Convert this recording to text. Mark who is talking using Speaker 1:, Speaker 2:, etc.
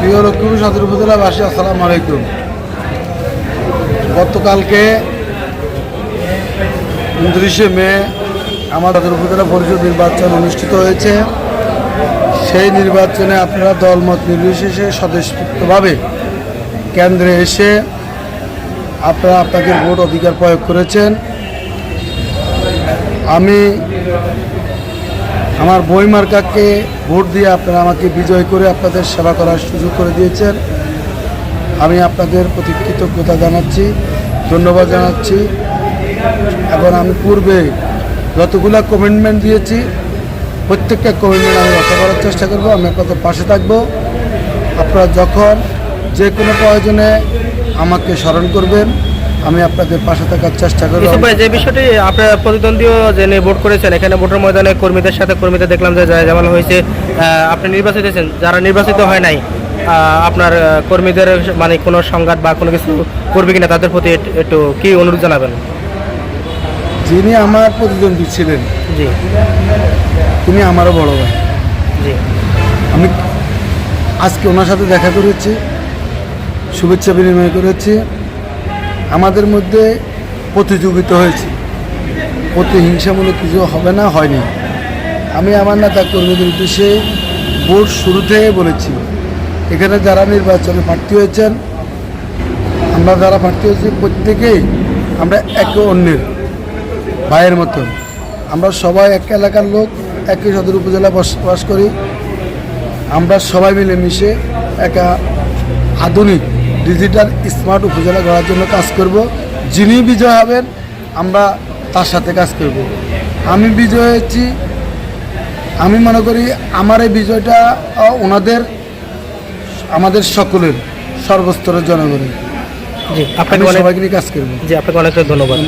Speaker 1: প্রিয় লক্ষ্মীপুর সদর উপজেলাবাসী, আসসালামু আলাইকুম। গতকালকে উনত্রিশে মে আমার সদর উপজেলা পরিষদ নির্বাচন অনুষ্ঠিত হয়েছে। সেই নির্বাচনে আপনারা দলমত নির্বিশেষে স্বতঃস্ফূর্তভাবে কেন্দ্রে এসে আপনারা আপনাদের ভোট অধিকার প্রয়োগ করেছেন। আমি আমার বই মার্কাকে ভোট দিয়ে আপনারা আমাকে বিজয় করে আপনাদের সেবা করার সুযোগ করে দিয়েছেন। আমি আপনাদের প্রতি কৃতজ্ঞতা জানাচ্ছি, ধন্যবাদ জানাচ্ছি। এবং আমি পূর্বে যতগুলো কমিটমেন্ট দিয়েছি, প্রত্যেকটা কমিটমেন্ট আমি রক্ষা করার চেষ্টা করব, আমি আপনাদের পাশে থাকব। আপনারা যখন যে কোনো প্রয়োজনে আমাকে স্মরণ করবেন। আমি আপনাদের পাশে থাকার চেষ্টা করব
Speaker 2: ভাই যে বিষয়টি আপনার প্রতিদ্বন্দ্বীও যে ভোট করেছেন এখানে ভোটের ময়দানে কর্মীদের সাথে কর্মীদের দেখলাম যে যেমন হয়েছে। আপনি নির্বাচিত হয়েছেন যারা নির্বাচিত হয় নাই আপনার কর্মীদের মানে কোনো সংঘাত বা কোনো কিছু করবে কিনা তাদের প্রতি একটু- একটু কি অনুরোধ জানাবেন?
Speaker 1: যিনি আমার প্রতিদ্বন্দ্বী ছিলেন
Speaker 2: জি।
Speaker 1: তিনি আমারও বড় ভাই।
Speaker 2: জি।
Speaker 1: আমি আজকে ওনার সাথে দেখা করেছি শুভেচ্ছা বিনিময় করেছি। আমাদের মধ্যে প্রতিযোগিতা হয়েছে। প্রতিহিংসামূলক কিছু হবে না, হয়নি। আমি আমার নেতা কর্মীদের উদ্দেশ্যে ভোট শুরু থেকে বলেছি, এখানে যারা নির্বাচনে প্রার্থী হয়েছেন, আমরা যারা প্রার্থী হয়েছি, প্রত্যেকেই আমরা একে অন্যের ভাইয়ের মতন। আমরা সবাই এক এলাকার লোক, একই সদর উপজেলায় বসবাস করি। আমরা সবাই মিলে মিশে একটা আধুনিক ডিজিটাল স্মার্ট উপজেলা গড়ার জন্য কাজ করব। যিনি বিজয় হবেন আমরা তার সাথে কাজ করব। আমি বিজয় হয়েছি। আমি মনে করি আমার এই বিজয়টা ওনাদের আমাদের সকলের সর্বস্তরের জনগণের।
Speaker 2: জি আপনাকে অনেক
Speaker 1: সবাইকে নিয়ে কাজ করব।
Speaker 2: জি আপনাকে অনেক ধন্যবাদ।